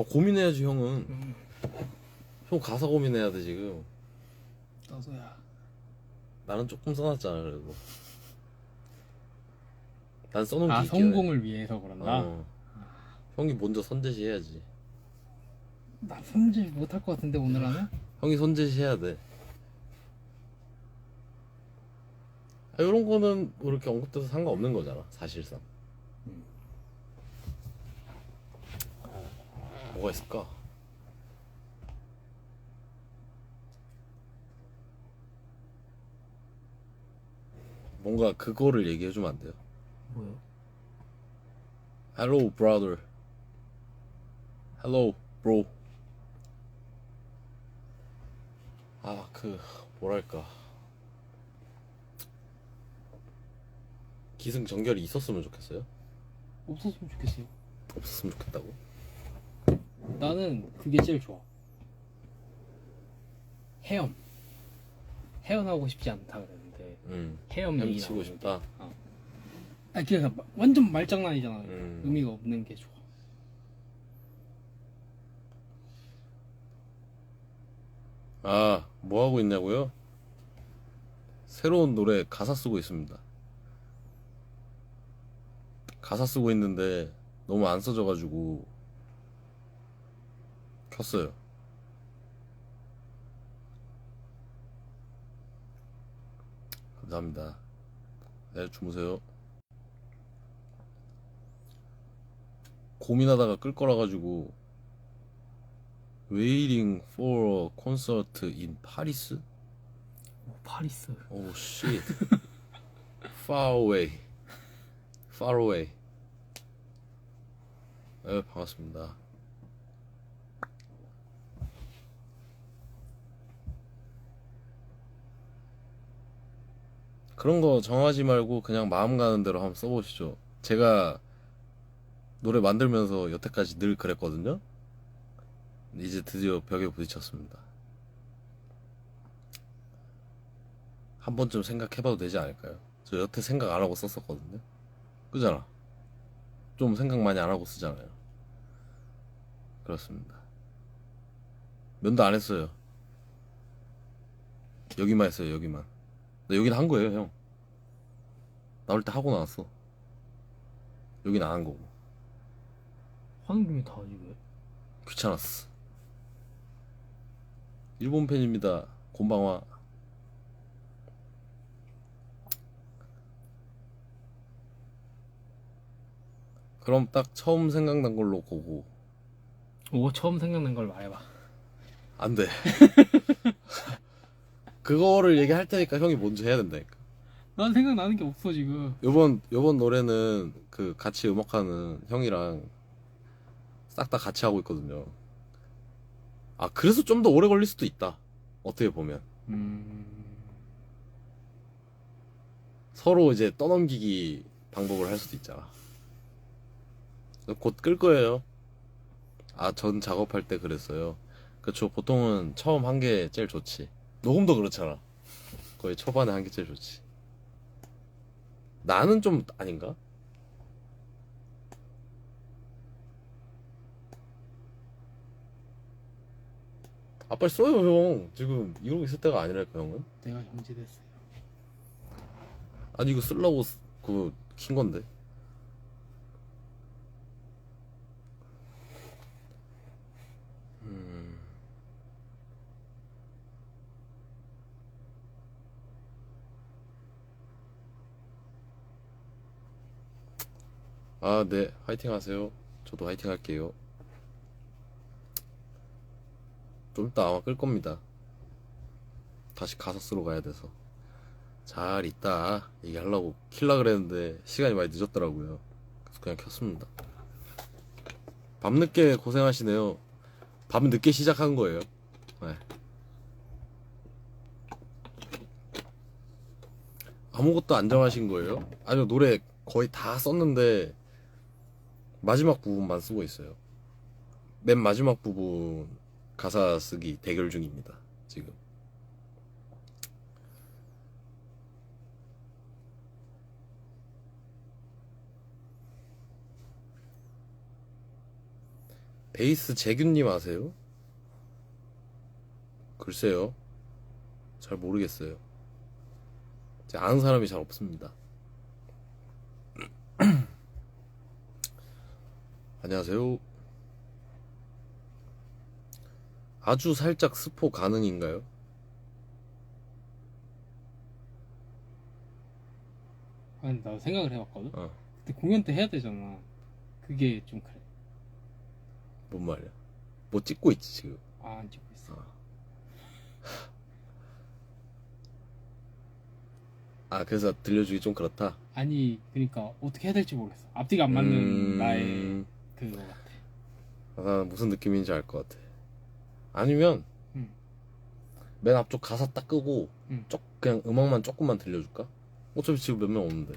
아 고민해야지 형은. 음, 형 가사 고민해야 돼 지금. 나도야. 나는 조금 써놨잖아 그래도. 난 써놓은 아 게 있긴 해. 성공을 위해서 그런다. 어. 형이 먼저 선제시 해야지. 나 손질 못할 것 같은데 오늘 하면? 형이 선제시 해야 돼. 아, 이런 거는 뭐 이렇게 언급돼서 상관없는 거잖아 사실상. 뭐가 있을까? 뭔가 그거를 얘기해 주면 안 돼요? 뭐요? Hello, brother. Hello, bro. 아, 그 뭐랄까. 기승전결이 있었으면 좋겠어요. 없었으면 좋겠어요. 없었으면 좋겠다고. 나는 그게 제일 좋아. 헤엄. 헤엄하고 싶지 않다 그랬는데 음. 헤엄 얘기 헤엄치고 나오는 싶다. 게. 어. 아 그러니까 마- 완전 말장난이잖아. 음. 의미가 없는 게 좋아. 아, 뭐 하고 있냐고요? 새로운 노래 가사 쓰고 있습니다. 가사 쓰고 있는데 너무 안 써져가지고 켰어요. 감사합니다. 네, 주무세요. 고민하다가 끌 거라 가지고 Waiting for a concert in Paris? 오, 파리스. Oh shit. Far away. Far away. 네, 반갑습니다. 그런 거 정하지 말고 그냥 마음 가는 대로 한번 써보시죠. 제가 노래 만들면서 여태까지 늘 그랬거든요. 이제 드디어 벽에 부딪혔습니다. 한 번쯤 생각해봐도 되지 않을까요? 저 여태 생각 안 하고 썼었거든요. 그잖아. 좀 생각 많이 안 하고 쓰잖아요. 그렇습니다. 면도 안 했어요. 여기만 했어요, 여기만. 나 여기는 한 거예요, 형. 나올 때 하고 나왔어. 여기는 안 한 거고. 하는 김에 다 하지 왜? 귀찮았어. 일본 팬입니다. 곤방와. 그럼 딱 처음 생각난 걸로 보고 오 처음 생각난 걸 말해봐. 안 돼. 그거를 얘기할 테니까 형이 먼저 해야 된다니까. 난 생각나는 게 없어 지금. 요번 요번 노래는 그 같이 음악하는 형이랑 싹 다 같이 하고 있거든요. 아 그래서 좀 더 오래 걸릴 수도 있다. 어떻게 보면 음. 서로 이제 떠넘기기 방법을 할 수도 있잖아. 곧 끌 거예요. 아 전 작업할 때 그랬어요. 그쵸 보통은 처음 한 게 제일 좋지. 녹음도 그렇잖아. 거의 초반에 한게 제일 좋지. 나는 좀 아닌가? 아 빨리 써요 형. 지금 이러고 있을 때가 아니랄까 형은. 내가 정지됐어요. 아니 이거 쓰려고 그 킨 건데. 아, 네. 화이팅 하세요. 저도 화이팅 할게요. 좀 이따 아마 끌 겁니다. 다시 가사 쓰러 가야 돼서. 잘 있다 얘기하려고 킬라 그랬는데 시간이 많이 늦었더라고요 그래서 그냥 켰습니다 밤늦게 고생하시네요 밤 늦게 시작한 거예요 네. 아무것도 안 정하신 거예요? 아니요 노래 거의 다 썼는데 마지막 부분만 쓰고 있어요 맨 마지막 부분 가사 쓰기 대결 중입니다 지금 베이스 재균님 아세요? 글쎄요. 잘 모르겠어요. 아는 사람이 잘 없습니다. 안녕하세요. 아주 살짝 스포 가능인가요? 아니 나 생각을 해봤거든. 어, 근데 공연 때 해야 되잖아. 그게 좀 그래. 뭔 말이야? 뭐 찍고 있지, 지금. 아 안 찍고 있어. 아, 그래서 들려주기 좀 그렇다. 아니 그러니까 어떻게 해야 될지 모르겠어. 앞뒤가 안 맞는 음, 나의 그거 같아. 아, 무슨 느낌인지 알 것 같아. 아니면 음. 맨 앞쪽 가사 딱 끄고 음. 쪽 그냥 음악만 조금만 들려줄까? 어차피 지금 몇명 없는데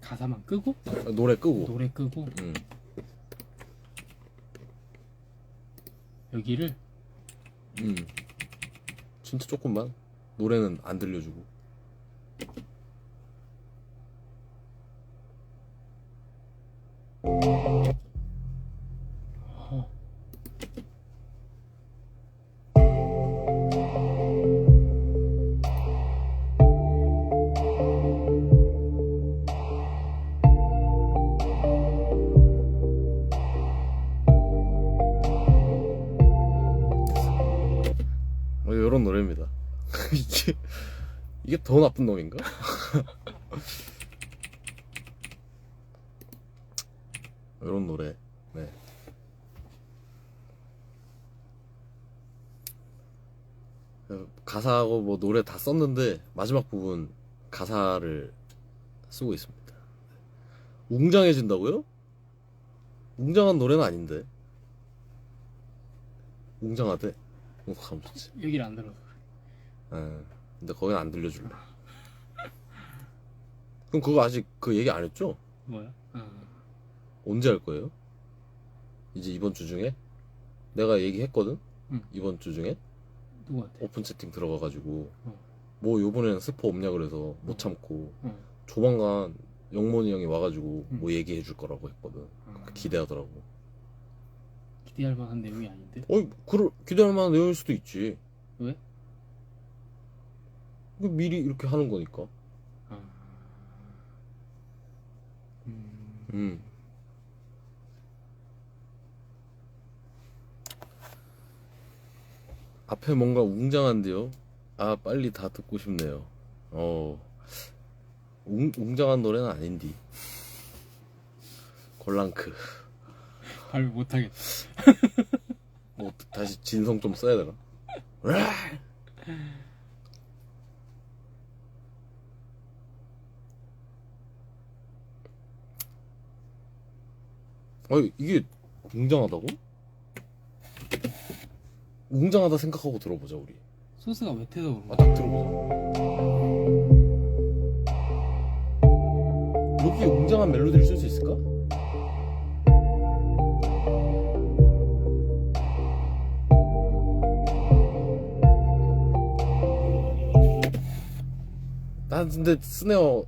가사만 끄고 아, 노래 끄고. 노래 끄고 음. 여기를 음. 진짜 조금만 노래는 안 들려주고. 이런 노래입니다. 이게 이게 더 나쁜 놈인가? 이런 노래. 네. 가사하고 뭐 노래 다 썼는데 마지막 부분 가사를 쓰고 있습니다. 웅장해진다고요? 웅장한 노래는 아닌데. 웅장하대. 어, 감 좋지. 여기를 안 들어서 그래. 예. 근데 거긴 안 들려줄래. 그럼 그거 아직 그 얘기 안 했죠? 뭐야? 어. 언제 할 거예요? 이제 이번 주 중에? 내가 얘기했거든? 응. 이번 주 중에? 누구한테? 오픈 채팅 들어가가지고. 어. 뭐 요번에는 스포 없냐 그래서 못 참고. 어. 조만간 영mon이 형이 와가지고 응. 뭐 얘기해 줄 거라고 했거든. 어. 기대하더라고. 기대할 만한 내용이 아닌데. 어이, 그럴, 기대할 만한 내용일 수도 있지. 왜? 그 미리 이렇게 하는 거니까. 아. 음. 음. 앞에 뭔가 웅장한데요? 아, 빨리 다 듣고 싶네요. 어, 웅, 웅장한 노래는 아닌디. 골랑크. 발표 못하겠다. 뭐, 다시 진성 좀 써야 되나? 아, 이게 웅장하다고? 웅장하다 생각하고 들어보자, 우리. 소스가 왜 태서 그런 아, 거야? 딱 들어보자. 여기에 웅장한 멜로디를 쓸 수 난 근데 스네어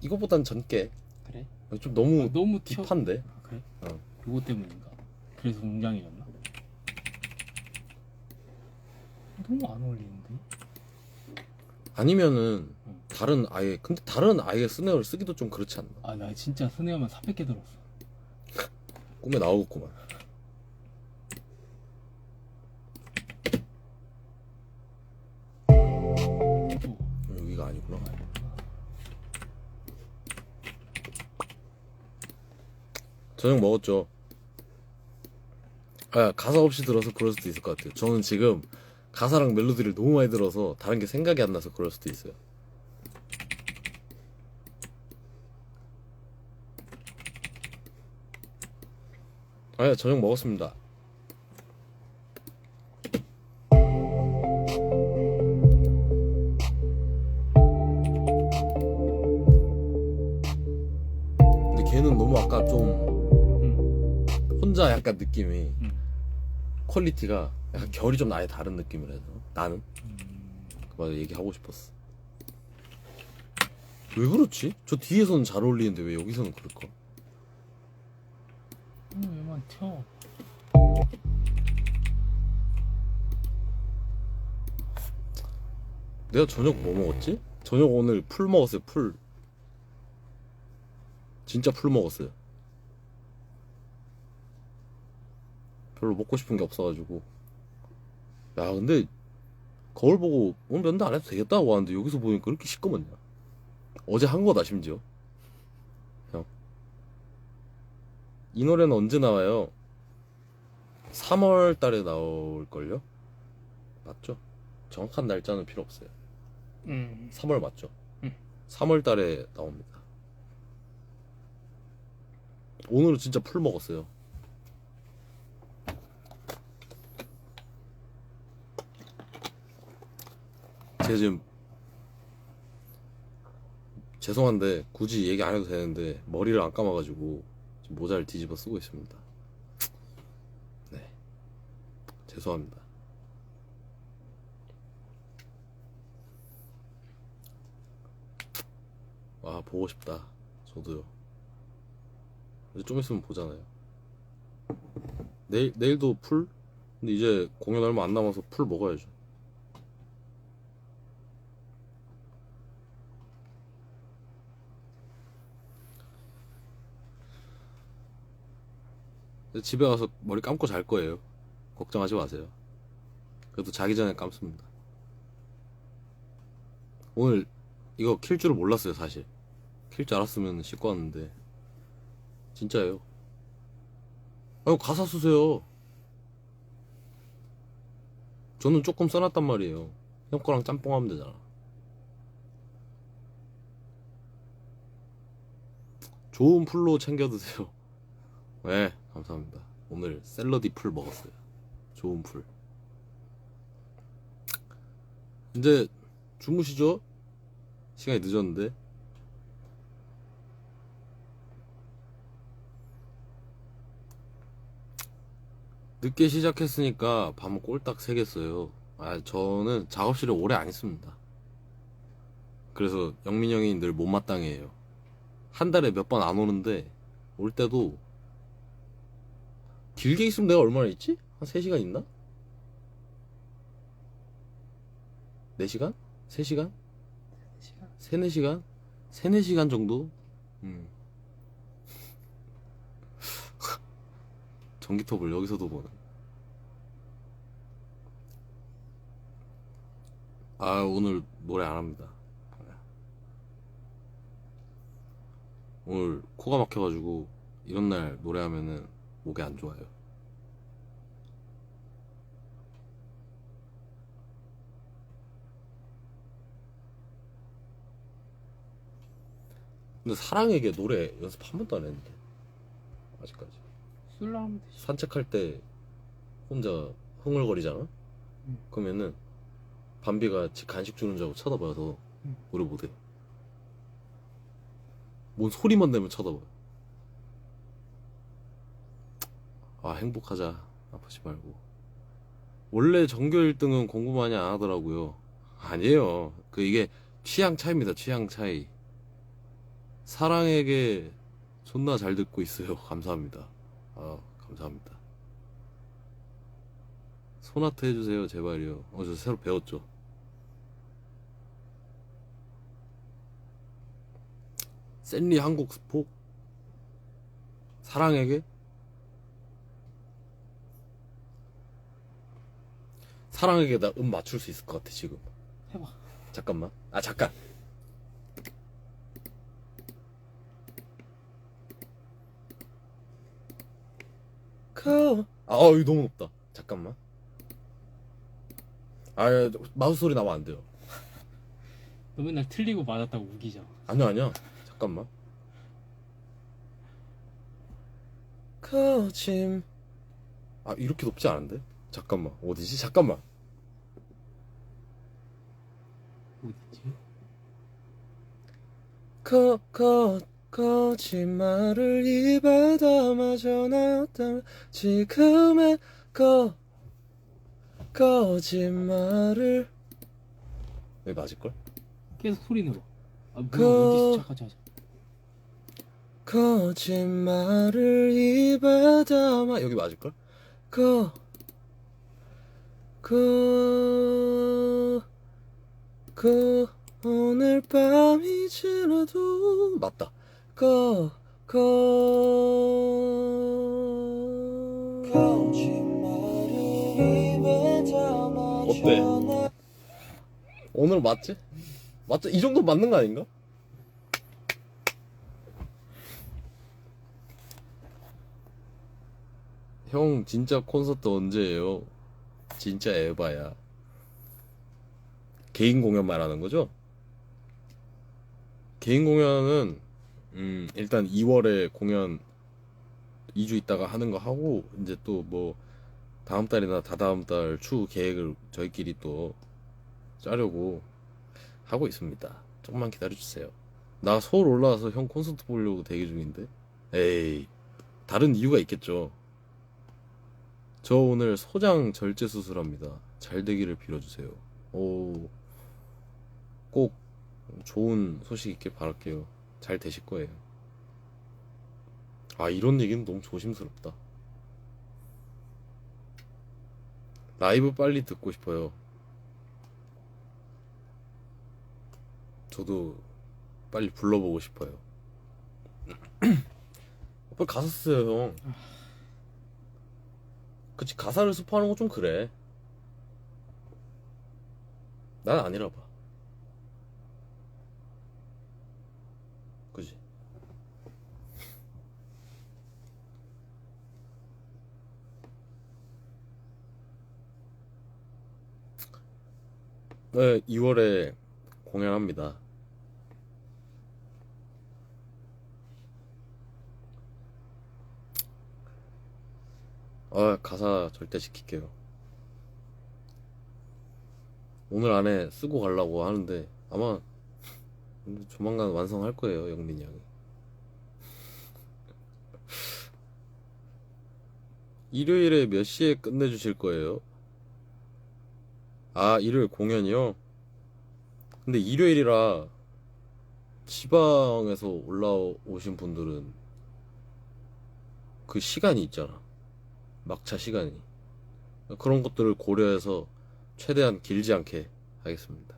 이거보단 전게 그래? 좀 너무 아, 너무 튀어. 딥한데 아, 그래? 어. 요거 때문인가? 그래서 웅장해졌나? 너무 안 어울리는데? 아니면은 응. 다른 아예 근데 다른 아예 스네어를 쓰기도 좀 그렇지 않나 아, 나 진짜 스네어만 400개 들었어. 꿈에 나오겠구만 저녁 먹었죠. 아, 가사 없이 들어서 그럴 수도 있을 것 같아요. 저는 지금 가사랑 멜로디를 너무 많이 들어서 다른 게 생각이 안 나서 그럴 수도 있어요. 아, 저녁 먹었습니다. 약간 느낌이 음. 퀄리티가 약간 결이 좀 아예 다른 느낌이라서 나는 음. 맞아 얘기하고 싶었어 왜 그렇지? 저 뒤에서는 잘 어울리는데 왜 여기서는 그럴까? 음, 왜만 튀어? 내가 저녁 뭐 먹었지? 저녁 오늘 풀 먹었어요 풀 진짜 풀 먹었어요 별로 먹고 싶은 게 없어가지고 야 근데 거울 보고 오늘 면도 안 해도 되겠다고 하는데 여기서 보니까 그렇게 시꺼먼냐 어제 한 거다 심지어 형 이 노래는 언제 나와요? 3월 달에 나올걸요? 맞죠? 정확한 날짜는 필요 없어요 음. 3월 맞죠? 응. 3월 달에 나옵니다. 오늘은 진짜 풀 먹었어요. 제가 지금 죄송한데 굳이 얘기 안 해도 되는데 머리를 안 감아가지고 모자를 뒤집어 쓰고 있습니다. 네, 죄송합니다. 아 보고 싶다. 저도요. 이제 좀 있으면 보잖아요. 내일 내일도 풀? 근데 이제 공연 얼마 안 남아서 풀 먹어야죠 집에 가서 머리 감고 잘 거예요. 걱정하지 마세요. 그래도 자기 전에 감습니다. 오늘 이거 킬 줄을 몰랐어요 사실. 킬 줄 알았으면 씻고 왔는데. 진짜예요. 아유 가사 쓰세요. 저는 조금 써놨단 말이에요. 형 거랑 짬뽕하면 되잖아. 좋은 풀로 챙겨 드세요. 네 감사합니다. 오늘 샐러디 풀 먹었어요. 좋은 풀. 이제 주무시죠? 시간이 늦었는데. 늦게 시작했으니까 밤 꼴딱 새겠어요. 아 저는 작업실에 오래 안 있습니다. 그래서 영민 형이 늘 못마땅해요. 한 달에 몇 번 안 오는데 올 때도 길게 있으면 내가 얼마나 있지? 한 3시간 있나? 4시간? 3시간? 시간. 3, 4시간? 3, 4시간 정도? 음. 전기톱을 여기서도 보는. 아, 오늘 노래 안 합니다. 오늘 코가 막혀가지고 이런 날 노래하면은 목에 안 좋아요. 근데 사랑에게 노래 연습 한 번도 안 했는데 아직까지. 산책할 때 혼자 흥얼거리잖아 응. 그러면은 밤비가 지 간식 주는 줄 알고 쳐다봐서 응. 노래 못해 뭔 소리만 내면 쳐다봐 아 행복하자. 아프지 말고. 원래 전교 1등은 공부 많이 안 하더라고요. 아니에요. 그 이게 취향 차이입니다 취향 차이. 사랑에게 존나 잘 듣고 있어요. 감사합니다. 아 감사합니다. 소나트 해주세요 제발요. 어저 새로 배웠죠. 샌리 한국 스포? 사랑에게 사랑에게 나음 맞출 수 있을 것 같아 지금. 해봐. 잠깐만. 아 잠깐. 그... 아 어, 이거 너무 높다. 잠깐만. 아 야, 마우스 소리 나면 안 돼요. 너 맨날 틀리고 맞았다고 우기잖아. 아니야 아니야. 잠깐만. 거짐 아 이렇게 높지 않은데? 잠깐만. 어디지? 잠깐만 어디지? 거, 거, 거짓말을 입에 담아져 나왔다면 지금의 거, 거짓말을 왜 맞을걸? 계속 소리 늘어. 아 뭐야 그- 어디 시작하자 하자. 거짓말을 입에 담아 여기 맞을걸? 거, 거, 그 오늘 밤이 지나도 맞다 거 거. 어때? 오늘 맞지? 맞지? 이 정도 맞는 거 아닌가? 형 진짜 콘서트 언제예요? 진짜 에바야. 개인 공연 말하는 거죠? 개인 공연은 음, 일단 2월에 공연 2주 있다가 하는 거 하고 이제 또 뭐 다음 달이나 다다음 달 추후 계획을 저희끼리 또 짜려고 하고 있습니다. 조금만 기다려 주세요. 나 서울 올라와서 형 콘서트 보려고 대기 중인데. 에이, 다른 이유가 있겠죠. 저 오늘 소장 절제 수술합니다. 잘 되기를 빌어 주세요. 오, 꼭 좋은 소식 있길 바랄게요. 잘 되실 거예요. 아, 이런 얘기는 너무 조심스럽다. 라이브 빨리 듣고 싶어요. 저도 빨리 불러보고 싶어요. 빨리 가사 쓰요, 형. 그치, 가사를 습하는 거 좀 그래. 난 아니라 봐. 그지? 네, 2월에 공연합니다. 아, 가사 절대 지킬게요. 오늘 안에 쓰고 가려고 하는데 아마 조만간 완성할 거예요, 영민이 형이. 일요일에 몇 시에 끝내주실 거예요? 아, 일요일 공연이요? 근데 일요일이라 지방에서 올라오신 분들은 그 시간이 있잖아. 막차 시간이. 그런 것들을 고려해서 최대한 길지 않게 하겠습니다.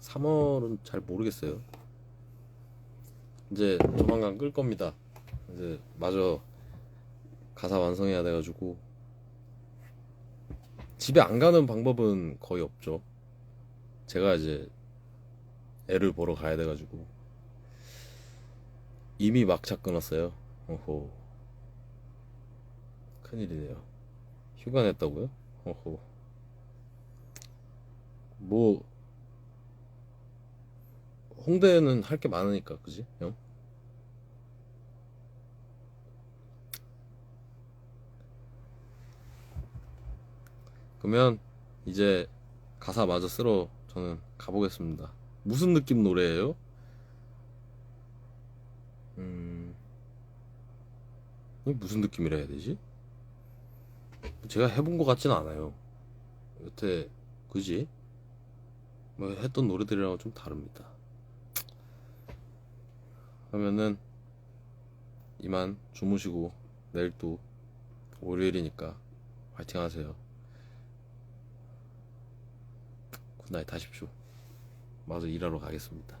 삼월은잘 모르겠어요. 이제 조만간 끌 겁니다. 이제 마저 가사 완성해야 돼가지고 집에 안 가는 방법은 거의 없죠. 제가 이제 애를 보러 가야 돼가지고 이미 막차 끊었어요. 어호 큰일이네요. 휴가 냈다고요? 어호 뭐 홍대는 할 게 많으니까 그지 형? 그러면 이제 가사 마저 쓰러 저는 가보겠습니다. 무슨 느낌 노래예요? 음, 이게 무슨 느낌이라 해야 되지? 제가 해본 것 같진 않아요. 여태, 그지? 뭐 했던 노래들이랑은 좀 다릅니다. 그러면은 이만 주무시고 내일 또 월요일이니까 화이팅 하세요. 굿나잇 하십시오. 마저 일하러 가겠습니다.